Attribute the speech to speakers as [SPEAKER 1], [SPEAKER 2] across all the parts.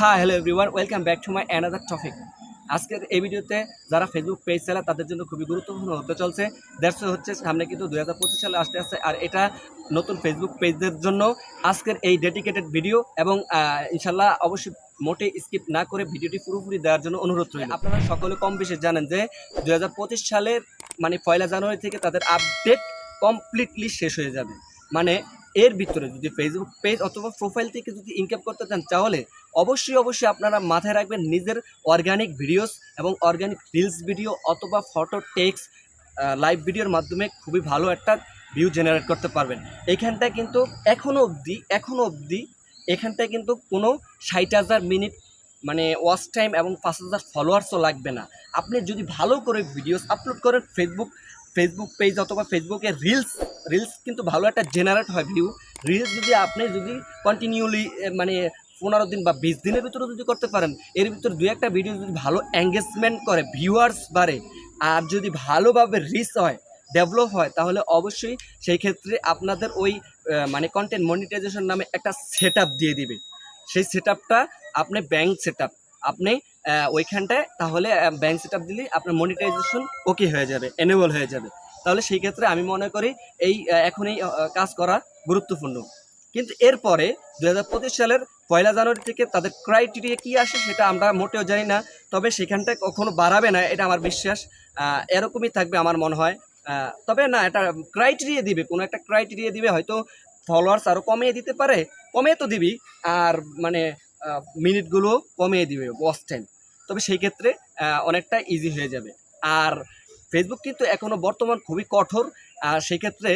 [SPEAKER 1] হ্যাঁ hello everyone welcome back to my another topic আজকের এই ভিডিওতে যারা ফেসবুক পেজ চালায়, তাদের জন্য খুবই গুরুত্বপূর্ণ হতে চলছে। দেড়শো হচ্ছে সামনে কিন্তু দুই হাজার পঁচিশ সালে আসতে আসছে আর এটা নতুন ফেসবুক পেজদের জন্য আজকের এই ডেডিকেটেড ভিডিও এবং ইনশাল্লাহ অবশ্যই মোটে স্কিপ না করে ভিডিওটি পুরোপুরি দেওয়ার জন্য অনুরোধ রইল। আপনারা সকলে কম বেশি জানেন যে দুই হাজার পঁচিশ সালের মানে পয়লা জানুয়ারি থেকে তাদের আপডেট কমপ্লিটলি শেষ হয়ে যাবে। মানে এর ভিতরে যদি ফেসবুক পেজ অথবা প্রোফাইল থেকে যদি ইনকাম করতে চান, তাহলে অবশ্যই অবশ্যই আপনারা মাথায় রাখবেন নিজের অর্গানিক ভিডিওস এবং অর্গানিক রিলস ভিডিও অথবা ফটো টেক্স লাইভ ভিডিওর মাধ্যমে খুবই ভালো একটা ভিউ জেনারেট করতে পারবেন। এইখানটায় কিন্তু এখনও অবধি এখনও অবধি এখানটায় কিন্তু কোনো ষাট হাজার মিনিট মানে ওয়াচ টাইম এবং পাঁচ হাজার ফলোয়ার্সও লাগবে না। আপনি যদি ভালো করে ভিডিওস আপলোড করেন ফেসবুক ফেসবুক পেজ অথবা ফেসবুকে রিলস রিলস কিন্তু ভালো একটা জেনারেট হয় ভিউ রিলস যদি আপনি যদি কন্টিনিউলি মানে পনেরো দিন বা বিশ দিনের ভিতরে যদি করতে পারেন, এর ভিতরে দু একটা ভিডিও যদি ভালো এঙ্গেজমেন্ট করে ভিউয়ার্স বাড়ে, আর যদি ভালোভাবে রিচ হয় ডেভেলপ হয়, তাহলে অবশ্যই সেই ক্ষেত্রে আপনাদের ওই মানে কন্টেন্ট মনিটাইজেশন নামে একটা সেট দিয়ে দিবে। সেই সেট আপনি ব্যাংক সেট আপনি ওইখানটায় তাহলে ব্যাংক সেট দিলে আপনার মনিটাইজেশন ওকে হয়ে যাবে এনেবল হয়ে যাবে। তাহলে সেই ক্ষেত্রে আমি মনে করি এই এখন এই কাজ করা গুরুত্বপূর্ণ। কিন্তু এরপরে দু হাজার পঁচিশ সালের পয়লা জানুয়ারি থেকে তাদের ক্রাইটেরিয়া কী আসে সেটা আমরা মোটেও জানি না, তবে সেখানটায় কখনো বাড়াবে না, এটা আমার বিশ্বাস। এরকমই থাকবে আমার মনে হয়। তবে না, এটা ক্রাইটেরিয়া দিবে, কোনো একটা ক্রাইটেরিয়া দিবে, হয়তো ফলোয়ার্স আরও কমিয়ে দিতে পারে, কমিয়ে তো দিবি, আর মানে মিনিটগুলো কমিয়ে দিবে ওয়াচ টাইম তবে সেই ক্ষেত্রে অনেকটা ইজি হয়ে যাবে। আর ফেসবুক কিন্তু এখনও বর্তমান খুবই কঠোর, আর সেই ক্ষেত্রে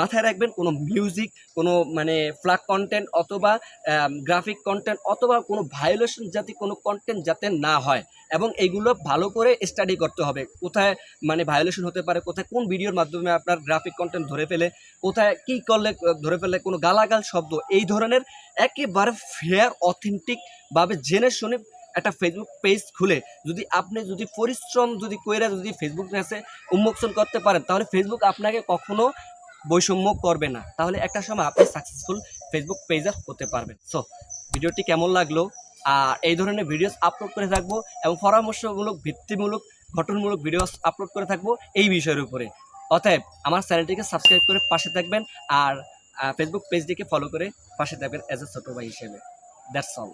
[SPEAKER 1] মাথায় রাখবেন কোনো মিউজিক কোনো মানে ফ্লাগ কন্টেন্ট অথবা গ্রাফিক কন্টেন্ট অথবা কোনো ভায়োলেশন যাতে কোনো কন্টেন্ট যাতে না হয়। এবং এইগুলো ভালো করে স্টাডি করতে হবে। কোথায় মানে ভায়োলেশন হতে পারে, কোথায় কোন ভিডিওর মাধ্যমে আপনার গ্রাফিক কন্টেন্ট ধরে ফেলে, কোথায় কী করলে, ধরে ফেলে কোনো গালাগাল, শব্দ, এই ধরনের একেবারে ফেয়ার অথেন্টিকভাবে জেনে শুনে একটা ফেসবুক পেজ খুলে, যদি আপনি যদি পরিশ্রম যদি কইরা যদি ফেসবুক ম্যাসে উন্মোচন করতে পারেন, তাহলে ফেসবুক আপনাকে কখনো বৈষম্য করবে না। তাহলে একটা সময় আপনি সাকসেসফুল ফেসবুক পেজার হতে পারবেন। সো ভিডিওটি কেমন লাগল? আর এই ধরনের ভিডিওস আপলোড করে থাকব এবং পরামর্শমূলক, ভিত্তিমূলক, গঠনমূলক ভিডিওস আপলোড করে থাকব এই বিষয়ের উপরে। অতএব আমার চ্যানেলটিকে সাবস্ক্রাইব করে পাশে থাকবেন আর ফেসবুক পেজটিকে ফলো করে পাশে থাকবেন অ্যাজ এ ছোটো ভাই হিসেবে। That's all